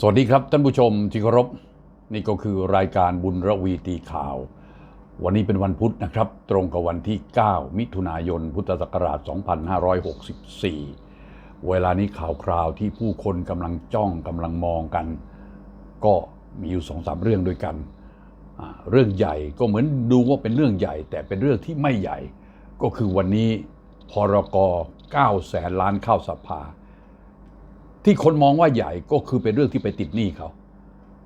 สวัสดีครับท่านผู้ชมที่เคารพนี่ก็คือรายการบุญระวีตีข่าว วันนี้เป็นวันพุธนะครับ ตรงกับวันที่ 9 มิถุนายน พุทธศักราช 2564 เวลานี้ข่าวคราวที่ผู้คนกำลังจ้องกำลังมองกัน ก็มีอยู่สองสามเรื่องด้วยกัน เรื่องใหญ่ก็เหมือนดูว่าเป็นเรื่องใหญ่ แต่เป็นเรื่องที่ไม่ใหญ่ ก็คือวันนี้พรก9แสนล้านเข้าสภา ที่คนมองว่าใหญ่ก็คือเป็นเรื่องที่ไปติดหนี้เขา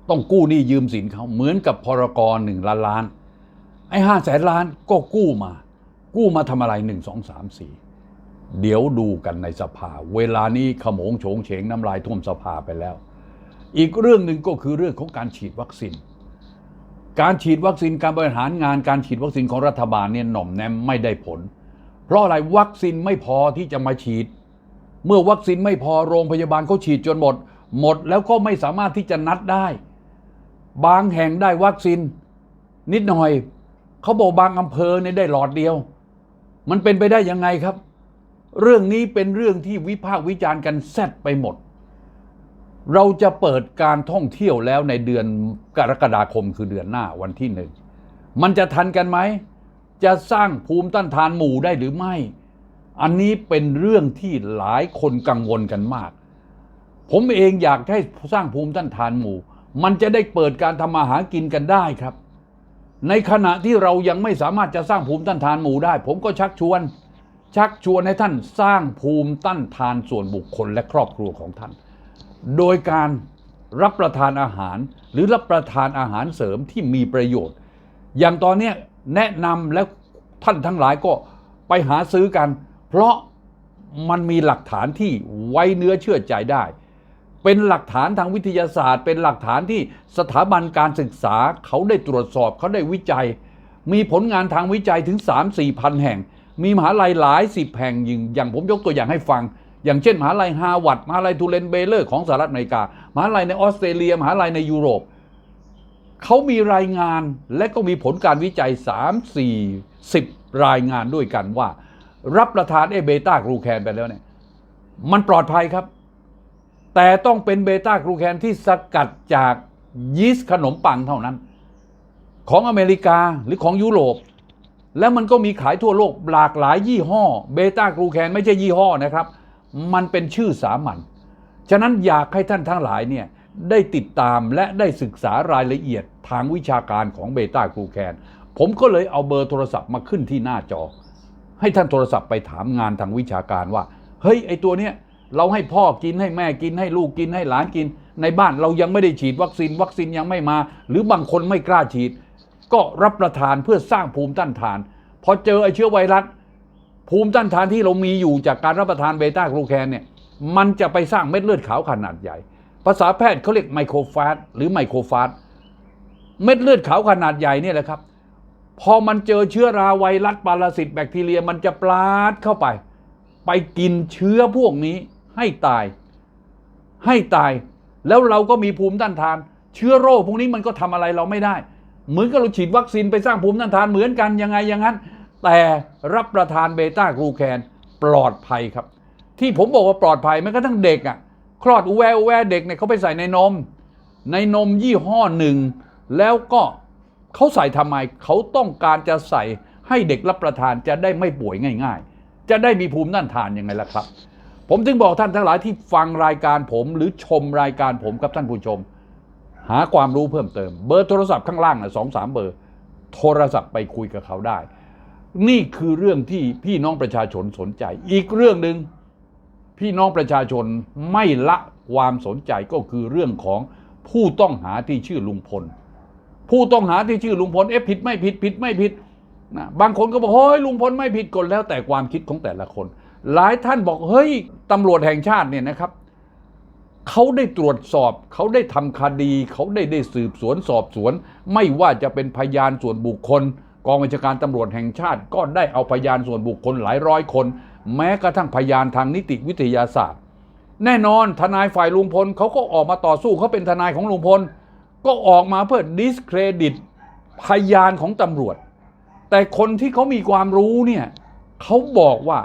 ต้องกู้หนี้ยืมสินเขาเหมือนกับพรกรหนึ่งล้านล้าน ไอ้ห้าแสนล้านก็กู้มา กู้มาทำอะไรหนึ่งสองสามสี่เดี๋ยวดูกันในสภา เวลานี้ขโมงโฉงเฉงน้ำลายท่วมสภาไปแล้ว อีกเรื่องหนึ่งก็คือเรื่องของการฉีดวัคซีนการฉีดวัคซีนการบริหารงานการฉีดวัคซีนของรัฐบาลเนี่ยหน่อมแนมไม่ได้ผล เพราะอะไรวัคซีนไม่พอที่จะมาฉีด เมื่อวัคซีนไม่พอโรงพยาบาลเขาฉีดจนหมด หมดแล้วก็ไม่สามารถที่จะนัดได้ บางแห่งได้วัคซีนนิดหน่อยเขาบอกบางอำเภอเนี่ยได้หลอดเดียว มันเป็นไปได้ยังไงครับ เรื่องนี้เป็นเรื่องที่วิพากษ์วิจารณ์กันแซดไปหมด เราจะเปิดการท่องเที่ยวแล้วในเดือนกรกฎาคมคือเดือนหน้าวันที่หนึ่งมันจะทันกันไหมจะสร้างภูมิต้านทานหมู่ได้หรือไม่ อันนี้เป็นเรื่องที่หลายคนกังวลกันมาก ผมเองอยากให้สร้างภูมิต้านทานหมู่ มันจะได้เปิดการทำมาหากินกันได้ครับ ในขณะที่เรายังไม่สามารถจะสร้างภูมิต้านทานหมู่ได้ ผมก็ชักชวน ชักชวนให้ท่านสร้างภูมิต้านทานส่วนบุคคลและครอบครัวของท่าน โดยการรับประทานอาหาร หรือรับประทานอาหารเสริมที่มีประโยชน์ อย่างตอนนี้แนะนำและท่านทั้งหลายก็ไปหาซื้อกัน เพราะมันมีหลักฐานที่ไว้เนื้อเชื่อใจได้ เป็นหลักฐานทางวิทยาศาสตร์ เป็นหลักฐานที่สถาบันการศึกษาเขาได้ตรวจสอบเขาได้วิจัย มีผลงานทางวิจัยถึง 3 4พันแห่ง มีมหาลัยหลายสิบแห่งอย่างอย่างผมยกตัวอย่างให้ฟัง อย่างเช่นมหาลัยฮาวาดมหาลัยทูเลนเบเลอร์ของสหรัฐอเมริกามหาลัยในออสเตรเลียมหาลัยในยุโรปเขามีรายงานและก็มีผลการวิจัย 3 4 10 รายงานด้วยกันว่า รับประทานเอเบต้ากลูแคนไปแล้วเนี่ยมันปลอดภัยครับ แต่ต้องเป็นเบต้ากลูแคนที่สกัดจากยีสต์ขนมปังเท่านั้น ของอเมริกาหรือของยุโรป แล้วมันก็มีขายทั่วโลกหลากหลายยี่ห้อเบต้ากลูแคนไม่ใช่ยี่ห้อนะครับ มันเป็นชื่อสามัญฉะนั้นอยากให้ท่านทั้งหลายเนี่ยได้ติดตามและได้ศึกษารายละเอียดทางวิชาการของเบต้ากลูแคนผมก็เลยเอาเบอร์โทรศัพท์มาขึ้นที่หน้าจอ ให้ท่านโทรศัพท์ไปถามงานทางวิชาการว่า เฮ้ยไอตัวเนี้ยเราให้พ่อกินให้แม่กินให้ลูกกินให้หลานกิน ในบ้านเรายังไม่ได้ฉีดวัคซีนวัคซีนยังไม่มา หรือบางคนไม่กล้าฉีด ก็รับประทานเพื่อสร้างภูมิต้านทานพอเจอไอเชื้อไวรัสภูมิต้านทานที่เรามีอยู่จากการรับประทานเบต้ากลูแคนเนี่ยมันจะไปสร้างเม็ดเลือดขาวขนาดใหญ่ ภาษาแพทย์เขาเรียกไมโครฟาสหรือไมโครฟาสเม็ดเลือดขาวขนาดใหญ่เนี่ยแหละครับ พอมันเจอเชื้อราไวรัสปรสิตแบคทีเรียมันจะปลาดเข้าไป ไปกินเชื้อพวกนี้ให้ตาย ให้ตาย แล้วเราก็มีภูมิต้านทาน เชื้อโรคพวกนี้มันก็ทำอะไรเราไม่ได้ เหมือนกับเราฉีดวัคซีนไปสร้างภูมิต้านทานเหมือนกันยังไงอย่างนั้น แต่รับประทานเบต้ากลูแคนปลอดภัยครับ ที่ผมบอกว่าปลอดภัยแม้กระทั่งเด็กอะคลอดอุแวอุแวเด็กเนี่ยเขาไปใส่ในนม ในนมยี่ห้อหนึ่ง แล้วก็ เขาใส่ทำไมเขาต้องการจะใส่ให้เด็กรับประทานจะได้ไม่ป่วยง่าย ๆ จะได้มีภูมิต้านทานยังไงล่ะครับ ผมจึงบอกท่านทั้งหลายที่ฟังรายการผมหรือชมรายการผมครับท่านผู้ชม หาความรู้เพิ่มเติม เบอร์โทรศัพท์ข้างล่างนะสองสามเบอร์ โทรศัพท์ไปคุยกับเขาได้ นี่คือเรื่องที่พี่น้องประชาชนสนใจ อีกเรื่องหนึ่งพี่น้องประชาชนไม่ละความสนใจก็คือเรื่องของผู้ต้องหาที่ชื่อลุงพล ผู้ต้องหาที่ชื่อลุงพลเอ๊ะผิดไม่ผิดผิดไม่ผิดนะบางคนก็บอกเฮ้ยลุงพลไม่ผิดกฎแล้วแต่ความคิดของแต่ละคน หลายท่านบอกเฮ้ยตำรวจแห่งชาติเนี่ยนะครับเขาได้ตรวจสอบเขาได้ทำคดีเขาได้ได้สืบสวนสอบสวน ไม่ว่าจะเป็นพยานส่วนบุคคล กองบัญชาการตำรวจแห่งชาติ ก็ได้เอาพยานส่วนบุคคลหลายร้อยคน แม้กระทั่งพยานทางนิติวิทยาศาสตร์ แน่นอนทนายฝ่ายลุงพลเขาก็ออกมาต่อสู้เขาเป็นทนายของลุงพล ก็ออกมาเพื่อดิสเครดิตพยานของตำรวจ แต่คนที่เขามีความรู้เนี่ยเขาบอกว่า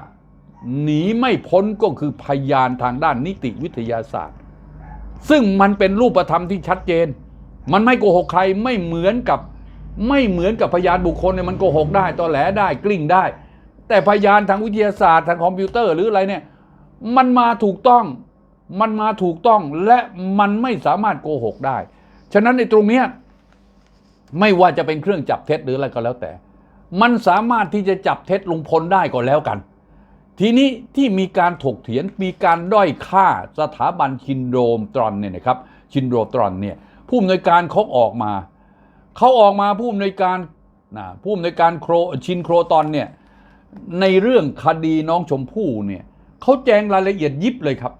หนีไม่พ้นก็คือพยานทางด้านนิติวิทยาศาสตร์ ซึ่งมันเป็นรูปธรรมที่ชัดเจน มันไม่โกหกใครไม่เหมือนกับไม่เหมือนกับพยานบุคคลเนี่ยมันโกหกได้ตอแหลได้กลิ้งได้ แต่พยานทางวิทยาศาสตร์ทางคอมพิวเตอร์หรืออะไรเนี่ยมันมาถูกต้อง มันมาถูกต้องและมันไม่สามารถโกหกได้ ฉะนั้นในตรงเนี้ยไม่ว่าจะเป็นเครื่องจับเท็จหรืออะไรก็แล้วแต่ มันสามารถที่จะจับเท็จลุงพลได้ก็แล้วกัน ทีนี้ที่มีการถกเถียงมีการด้อยค่าสถาบันชินโดมตรอนเนี่ยนะครับชินโดรตรอนเนี่ยผู้อำนวยการเขาออกมาเขาออกมาผู้อำนวยการนะผู้อำนวยการโครชินโครตอนเนี่ยในเรื่องคดีน้องชมพู่เนี่ยเขาแจงรายละเอียดยิบเลยครับ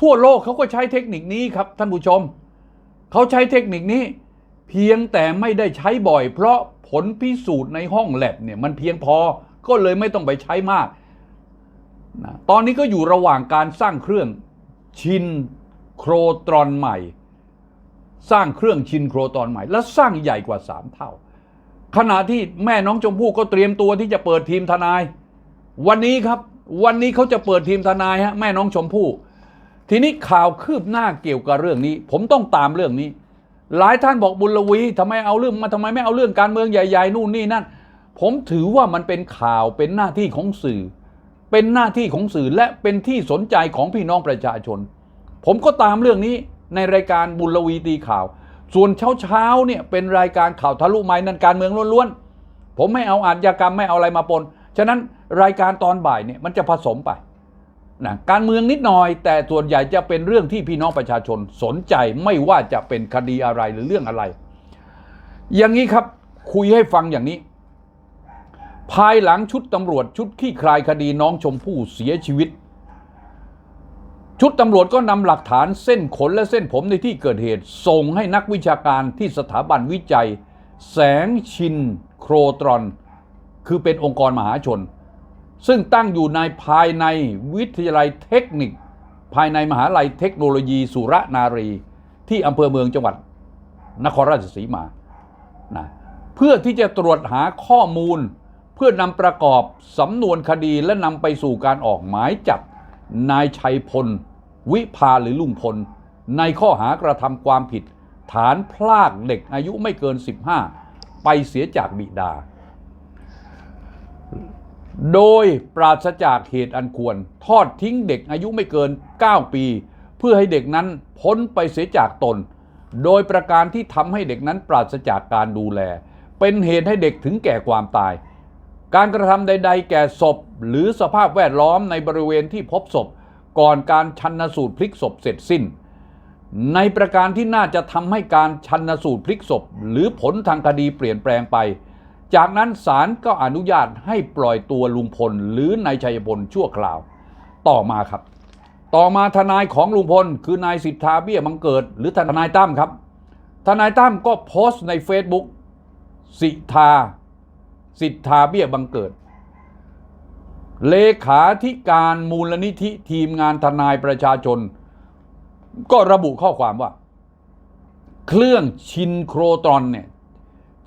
ทั่วโลกเขาก็ใช้เทคนิคนี้ครับท่านผู้ชม เขาใช้เทคนิคนี้ เพียงแต่ไม่ได้ใช้บ่อย เพราะผลพิสูจน์ในห้องแลบเนี่ยมันเพียงพอก็เลยไม่ต้องไปใช้มากนะตอนนี้ก็อยู่ระหว่างการสร้างเครื่องชินโครตรอนใหม่ สร้างเครื่องชินโครตรอนใหม่ และสร้างใหญ่กว่า 3 เท่า ขณะที่แม่น้องชมพู่ก็เตรียมตัวที่จะเปิดทีมทนาย วันนี้ครับ วันนี้เขาจะเปิดทีมทนายฮะแม่น้องชมพู่ ทีนี้ข่าวคืบหน้าเกี่ยวกับเรื่องนี้ ผมต้องตามเรื่องนี้ หลายท่านบอกบุญลวีทำไมเอาเรื่องมาทำไมไม่เอาเรื่องการเมืองใหญ่ๆนู่นนี่นั่น ผมถือว่ามันเป็นข่าวเป็นหน้าที่ของสื่อ เป็นหน้าที่ของสื่อและเป็นที่สนใจของพี่น้องประชาชน ผมก็ตามเรื่องนี้ในรายการบุญลวีตีข่าว ส่วนเช้าๆเนี่ยเป็นรายการข่าวทะลุไม้นันการเมืองล้วนๆผมไม่เอาอาชญากรรมไม่เอาอะไรมาปน ฉะนั้นรายการตอนบ่ายเนี่ยมันจะผสมไป นะการเมืองนิดหน่อย แต่ส่วนใหญ่จะเป็นเรื่องที่พี่น้องประชาชนสนใจไม่ว่าจะเป็นคดีอะไรหรือเรื่องอะไร อย่างนี้ครับคุยให้ฟังอย่างนี้ ภายหลังชุดตำรวจชุดขี้คลายคดีน้องชมพู่เสียชีวิต ชุดตำรวจก็นำหลักฐานเส้นขนและเส้นผมในที่เกิดเหตุ ส่งให้นักวิชาการที่สถาบันวิจัย แสงชินโครตรอน คือเป็นองค์กรมหาชน ซึ่งตั้งอยู่ในภายในวิทยาลัยเทคนิค ภายในมหาลัยเทคโนโลยีสุรนารี ที่อำเภอเมืองจังหวัดนครราชสีมานะเพื่อที่จะตรวจหาข้อมูล เพื่อนำประกอบสำนวนคดีและนำไปสู่การออกหมายจับนายชัยพล วิภาหรือลุงพล ในข้อหากระทำความผิด ฐานพลากเด็กอายุไม่เกิน 15 ไปเสียจากบิดา โดยปราศจากเหตุอันควร ทอดทิ้งเด็กอายุไม่เกิน 9 ปี เพื่อให้เด็กนั้นพ้นไปเสียจากตน โดยประการที่ทำให้เด็กนั้นปราศจากการดูแล เป็นเหตุให้เด็กถึงแก่ความตาย การกระทำใด ๆ แก่ศพ หรือสภาพแวดล้อมในบริเวณที่พบศพ ก่อนการชันสูตรพลิกศพเสร็จสิ้น ในประการที่น่าจะทำให้การชันสูตรพลิกศพ หรือผลทางคดีเปลี่ยนแปลงไป จากนั้นศาลก็อนุญาตให้ปล่อยตัวลุงพลหรือนายชัยพลชั่วคราว ต่อมาครับ ต่อมาทนายของลุงพล คือนายสิทธาเบี้ยบังเกิด หรือทนายตั้มครับ ทนายตั้มก็โพสต์ใน Facebook สิทธา สิทธาเบี้ยบังเกิด เลขาธิการมูลนิธิทีมงานทนายประชาชน ก็ระบุข้อความว่า เครื่องชินโครตรอนเนี่ย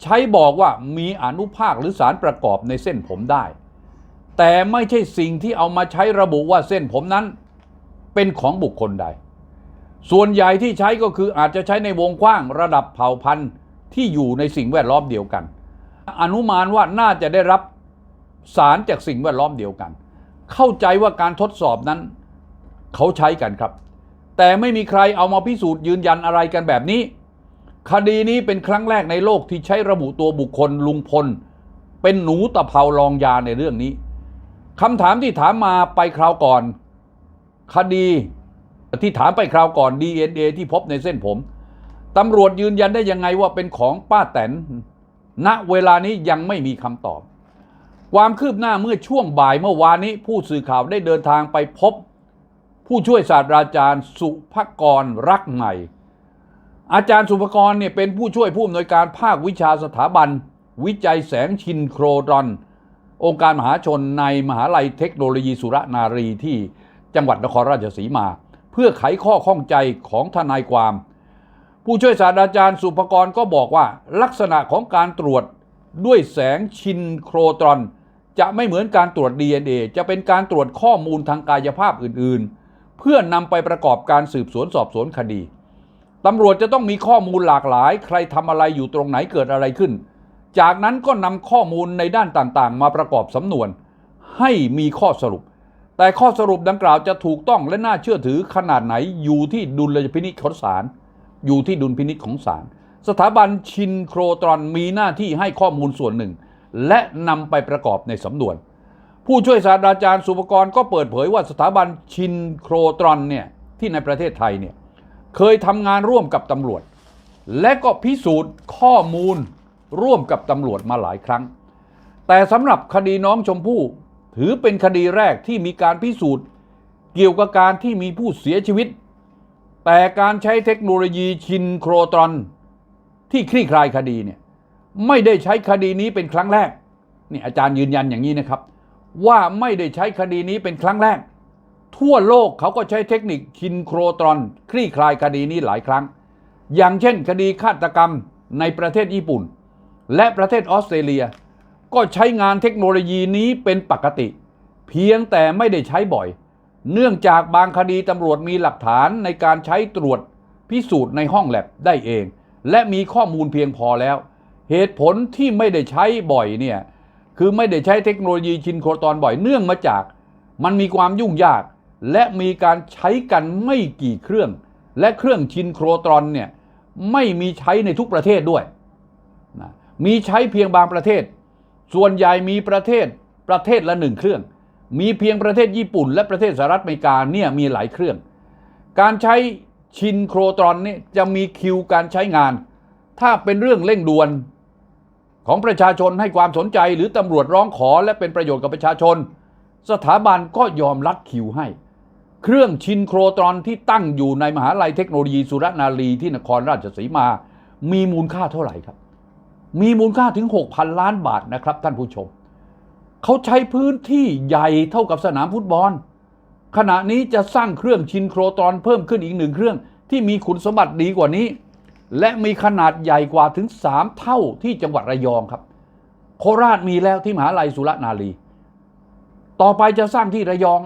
ใช้บอกว่ามีอนุภาคหรือสารประกอบในเส้นผมได้ แต่ไม่ใช่สิ่งที่เอามาใช้ระบุว่าเส้นผมนั้น เป็นของบุคคลใด ส่วนใหญ่ที่ใช้ก็คืออาจจะใช้ในวงกว้างระดับเผ่าพันธุ์ที่อยู่ในสิ่งแวดล้อมเดียวกัน อนุมานว่าน่าจะได้รับสารจากสิ่งแวดล้อมเดียวกัน เข้าใจว่าการทดสอบนั้น เขาใช้กันครับ แต่ไม่มีใครเอามาพิสูจน์ยืนยันอะไรกันแบบนี้ คดีนี้เป็นครั้งแรกในโลกที่ใช้ระบุตัวบุคคลลุงพล เป็นหนูตะเภาลองยาในเรื่องนี้คำถามที่ถามมาไปคราวก่อน คดีที่ถามไปคราวก่อน DNA ที่พบในเส้นผมตำรวจยืนยันได้ยังไงว่าเป็นของป้าแตน ณ เวลานี้ยังไม่มีคำตอบ ความคืบหน้าเมื่อช่วงบ่ายเมื่อวานนี้ ผู้สื่อข่าวได้เดินทางไปพบ ผู้ช่วยศาสตราจารย์สุภกรรักใหม่ อาจารย์สุภกรเนี่ยเป็นผู้ช่วยผู้อำนวยการภาควิชาสถาบัน วิจัยแสงชินโครดอน องค์การมหาชนในมหาลัยเทคโนโลยีสุรนารีที่จังหวัดนครราชสีมา เพื่อไขข้อข้องใจของทนายความ ผู้ช่วยศาสตราจารย์สุภกรก็บอกว่า ลักษณะของการตรวจด้วยแสงชินโครตรอน จะไม่เหมือนการตรวจ DNA จะเป็นการตรวจข้อมูลทางกายภาพอื่น ๆ เพื่อนำไปประกอบการสืบสวนสอบสวนคดี ตำรวจจะต้องมีข้อมูลหลากหลาย ใครทำอะไรอยู่ตรงไหนเกิดอะไรขึ้น จากนั้นก็นำข้อมูลในด้านต่างๆ มาประกอบสำนวน ให้มีข้อสรุป แต่ข้อสรุปดังกล่าวจะถูกต้องและน่าเชื่อถือขนาดไหนอยู่ที่ดุลยพินิจของศาลอยู่ที่ดุลพินิจของศาลสถาบันชินโครตรอนมีหน้าที่ให้ข้อมูลส่วนหนึ่ง และนำไปประกอบในสำนวน ผู้ช่วยศาสตราจารย์สุปกรณ์ก็เปิดเผยว่าสถาบันชินโครตรอนเนี่ยที่ในประเทศไทยเนี่ย เคยทำงานร่วมกับตำรวจ และก็พิสูจน์ข้อมูลร่วมกับตำรวจมาหลายครั้ง แต่สำหรับคดีน้องชมพู่ถือเป็นคดีแรกที่มีการพิสูจน์เกี่ยวกับการที่มีผู้เสียชีวิต แต่การใช้เทคโนโลยีชินโครตรอน ที่คลี่คลายคดีเนี่ยไม่ได้ใช้คดีนี้เป็นครั้งแรกนี่อาจารย์ยืนยันอย่างนี้นะครับ ว่าไม่ได้ใช้คดีนี้เป็นครั้งแรก ทั่วโลกเขาก็ใช้เทคนิคชินโครตรอน คลี่คลายคดีนี้หลายครั้ง อย่างเช่นคดีฆาตกรรมในประเทศญี่ปุ่น และประเทศออสเตรเลีย ก็ใช้งานเทคโนโลยีนี้เป็นปกติ เพียงแต่ไม่ได้ใช้บ่อย เนื่องจากบางคดีตำรวจมีหลักฐานในการใช้ตรวจพิสูจน์ในห้องแลบได้เอง และมีข้อมูลเพียงพอแล้ว เหตุผลที่ไม่ได้ใช้บ่อยเนี่ยคือไม่ได้ใช้เทคโนโลยีชินโครตอนบ่อยเนื่องมาจาก มันมีความยุ่งยาก และมีการใช้กันไม่กี่เครื่อง และเครื่องชินโครตรอนเนี่ยไม่มีใช้ในทุกประเทศด้วยนะมีใช้เพียงบางประเทศ ส่วนใหญ่มีประเทศประเทศละหนึ่งเครื่อง มีเพียงประเทศญี่ปุ่น และประเทศสหรัฐอเมริกาเนี่ยมีหลายเครื่อง การใช้ชินโครตรอนนี่จะมีคิวการใช้งาน ถ้าเป็นเรื่องเร่งด่วนของประชาชนให้ความสนใจหรือตำรวจร้องขอและเป็นประโยชน์กับประชาชน สถาบันก็ยอมรัดคิวให้ เครื่องชินโครตรอนที่ตั้งอยู่ในมหาลัยเทคโนโลยีสุรนารีที่นครราชสีมา มีมูลค่าเท่าไหร่ครับ มีมูลค่าถึง 6,000 ล้านบาทนะครับท่านผู้ชม เขาใช้พื้นที่ใหญ่เท่ากับสนามฟุตบอล ขณะนี้จะสร้างเครื่องชินโครตรอนเพิ่มขึ้นอีกหนึ่งเครื่องที่มีคุณสมบัติดีกว่านี้ และมีขนาดใหญ่กว่าถึง 3 เท่าที่จังหวัดระยองครับ โคราชมีแล้วที่มหาลัยสุรนารี ต่อไปจะสร้างที่ระยอง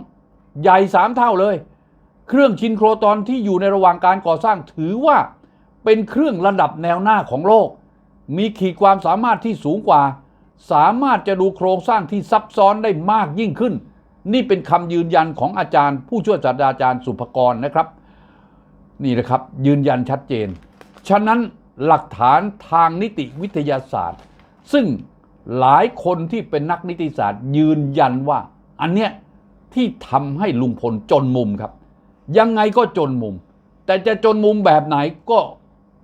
ใหญ่สามเท่าเลย เครื่องชินโครตอนที่อยู่ในระหว่างการก่อสร้างถือว่าเป็นเครื่องระดับแนวหน้าของโลก มีขีดความสามารถที่สูงกว่า สามารถจะดูโครงสร้างที่ซับซ้อนได้มากยิ่งขึ้น นี่เป็นคำยืนยันของอาจารย์ ผู้ช่วยศาสตราจารย์สุภกรนะครับ นี่นะครับยืนยันชัดเจน ฉะนั้นหลักฐานทางนิติวิทยาศาสตร์ ซึ่งหลายคนที่เป็นนักนิติศาสตร์ยืนยันว่า อันเนี้ย ที่ทำให้ลุงพลจนมุมครับ ยังไงก็จนมุม แต่จะจนมุมแบบไหนก็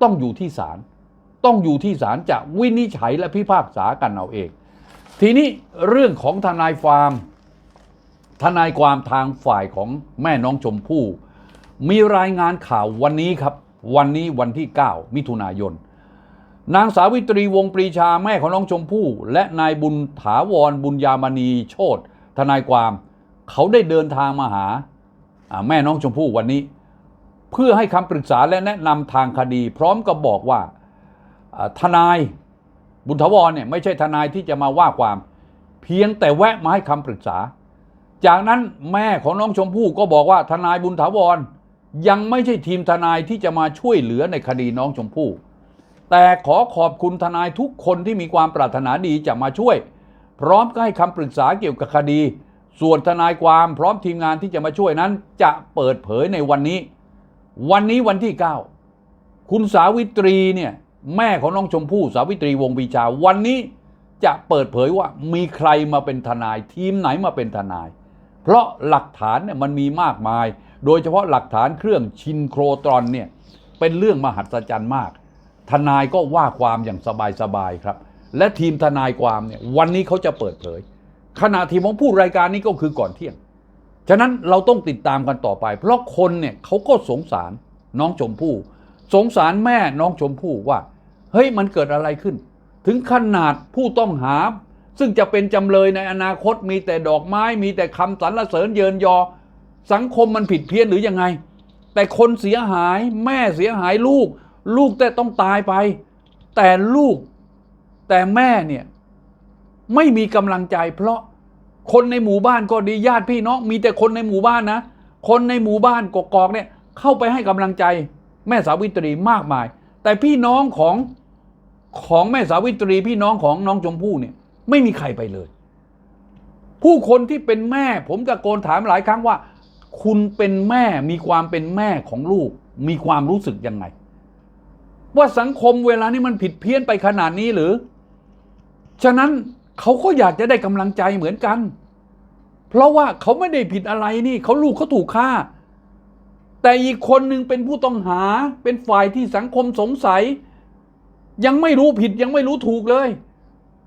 ต้องอยู่ที่ศาลต้องอยู่ที่ศาลจะวินิจฉัยและพิพากษากันเอาเอง ทีนี้เรื่องของทนายฟาร์มทนายความทางฝ่ายของแม่น้องชมพู่ มีรายงานข่าววันนี้ครับ วันนี้วันที่ 9 มิถุนายน นางสาวิตรีวงปรีชาแม่ของน้องชมพู่ และนายบุญถาวรบุญยามณีโชตทนายความ เขาได้เดินทางมาหาแม่น้องชมพู่วันนี้ เพื่อให้คำปรึกษาและแนะนำทางคดี พร้อมกับบอกว่าอ่าทนายบุญถาวรเนี่ยไม่ใช่ทนายที่จะมาว่าความ เพียงแต่แวะมาให้คำปรึกษา จากนั้นแม่ของน้องชมพู่ก็บอกว่าทนายบุญถาวรยังไม่ใช่ทีมทนายที่จะมาช่วยเหลือในคดีน้องชมพู่ แต่ขอขอบคุณทนายทุกคนที่มีความปรารถนาดีจะมาช่วย พร้อมก็ให้คำปรึกษาเกี่ยวกับคดี ส่วนทนายความพร้อมทีมงานที่จะมาช่วยนั้น จะเปิดเผยในวันนี้ วันนี้วันที่ 9 คุณสาวิตรีเนี่ยแม่ของน้องชมพู่สาวิตรีวงศ์ปรีชา วันนี้จะเปิดเผยว่ามีใครมาเป็นทนาย ทีมไหนมาเป็นทนาย เพราะหลักฐานเนี่ยมันมีมากมาย โดยเฉพาะหลักฐานเครื่องชินโครตรอนเนี่ยเป็นเรื่องมหัศจรรย์มาก ทนายก็ว่าความอย่างสบายๆครับ และทีมทนายความเนี่ยวันนี้เขาจะเปิดเผย ขณะที่ผมพูดรายการนี้ก็คือก่อนเที่ยง ฉะนั้นเราต้องติดตามกันต่อไป เพราะคนเนี่ยเขาก็สงสารน้องชมพู่สงสารแม่น้องชมพู่ว่า เฮ้ยมันเกิดอะไรขึ้น ถึงขนาดผู้ต้องหา ซึ่งจะเป็นจำเลยในอนาคตมีแต่ดอกไม้ มีแต่คำสรรเสริญเยินยอ สังคมมันผิดเพี้ยนหรือยังไง แต่คนเสียหายแม่เสียหายลูก ลูกแต่ต้องตายไป แต่ลูกแต่แม่เนี่ย ไม่มีกำลังใจเพราะคนในหมู่บ้านก็ดีญาติพี่น้องมีแต่คนในหมู่บ้านนะ คนในหมู่บ้านกกอกเนี่ยเข้าไปให้กำลังใจแม่สาวิตรีมากมาย แต่พี่น้องของของแม่สาวิตรีพี่น้องของน้องชมพู่เนี่ยไม่มีใครไปเลย ผู้คนที่เป็นแม่ ผมตะโกนถามหลายครั้งว่า คุณเป็นแม่มีความเป็นแม่ของลูก มีความรู้สึกยังไง ว่าสังคมเวลานี้มันผิดเพี้ยนไปขนาดนี้หรือ ฉะนั้น เขาก็อยากจะได้กำลังใจเหมือนกัน เพราะว่าเขาไม่ได้ผิดอะไรนี่เขาลูกเขาถูกฆ่า แต่อีกคนหนึ่งเป็นผู้ต้องหา เป็นฝ่ายที่สังคมสงสัย ยังไม่รู้ผิดยังไม่รู้ถูกเลย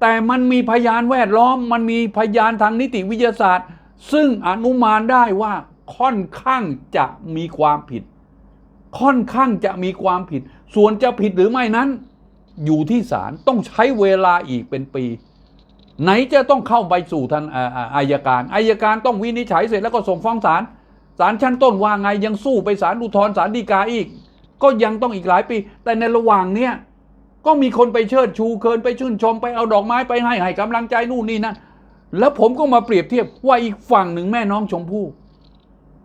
แต่มันมีพยานแวดล้อม มันมีพยานทางนิติวิทยาศาสตร์ ซึ่งอนุมานได้ว่าค่อนข้างจะมีความผิด ค่อนข้างจะมีความผิด ส่วนจะผิดหรือไม่นั้น อยู่ที่ศาลต้องใช้เวลาอีกเป็นปี ไหนจะต้องเข้าไปสู่ทันอาอ่าอายการอายการต้องวินิจฉัยเสร็จแล้วก็ส่งฟ้องศาลศาลชั้นต้นว่าไงยังสู้ไปศาลอุทธรณ์ศาลฎีกาอีก ก็ยังต้องอีกหลายปี แต่ในระหว่างเนี้ยก็มีคนไปเชิดชูเคินไปชื่นชมไปเอาดอกไม้ไปให้ให้กำลังใจนู่นนี่นั่นแล้วผมก็มาเปรียบเทียบว่าอีกฝั่งหนึ่งแม่น้องชมพู่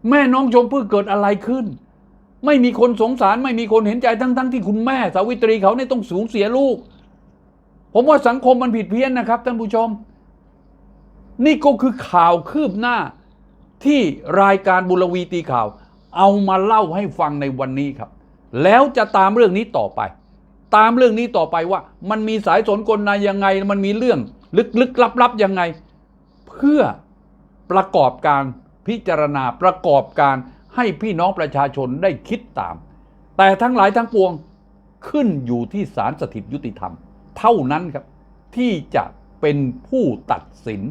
แม่น้องชมพู่เกิดอะไรขึ้น ไม่มีคนสงสารไม่มีคนเห็นใจทั้งทั้งที่คุณแม่สาวิตรีเขาเนี่ยต้องสูญเสียลูก ผมว่าสังคมมันผิดเพี้ยนนะครับท่านผู้ชม นี่ก็คือข่าวคืบหน้าที่รายการบุรวีตีข่าว เอามาเล่าให้ฟังในวันนี้ครับ แล้วจะตามเรื่องนี้ต่อไป ตามเรื่องนี้ต่อไปว่า มันมีสายสนกลในยังไง มันมีเรื่องลึกๆลับๆยังไง เพื่อประกอบการพิจารณาประกอบการให้พี่น้องประชาชนได้คิดตาม แต่ทั้งหลายทั้งปวงขึ้นอยู่ที่ศาลสถิตยุติธรรม เท่านั้นครับ ที่จะเป็นผู้ตัดสิน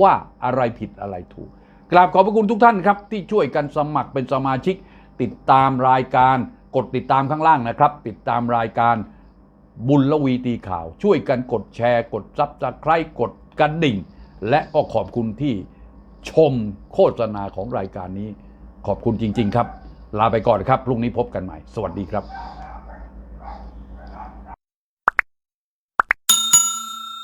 ว่าอะไรผิดอะไรถูก กราบขอบพระคุณทุกท่านครับ ที่ช่วยกันสมัครเป็นสมาชิก ติดตามรายการ กดติดตามข้างล่างนะครับ ติดตามรายการบุญละวีตีข่าว ช่วยกันกดแชร์ กดซับสไครต์กดกระดิ่ง และก็ขอบคุณที่ชมโฆษณาของรายการนี้ ขอบคุณจริง ๆ ครับ ลาไปก่อนครับพรุ่งนี้พบกันใหม่ สวัสดีครับ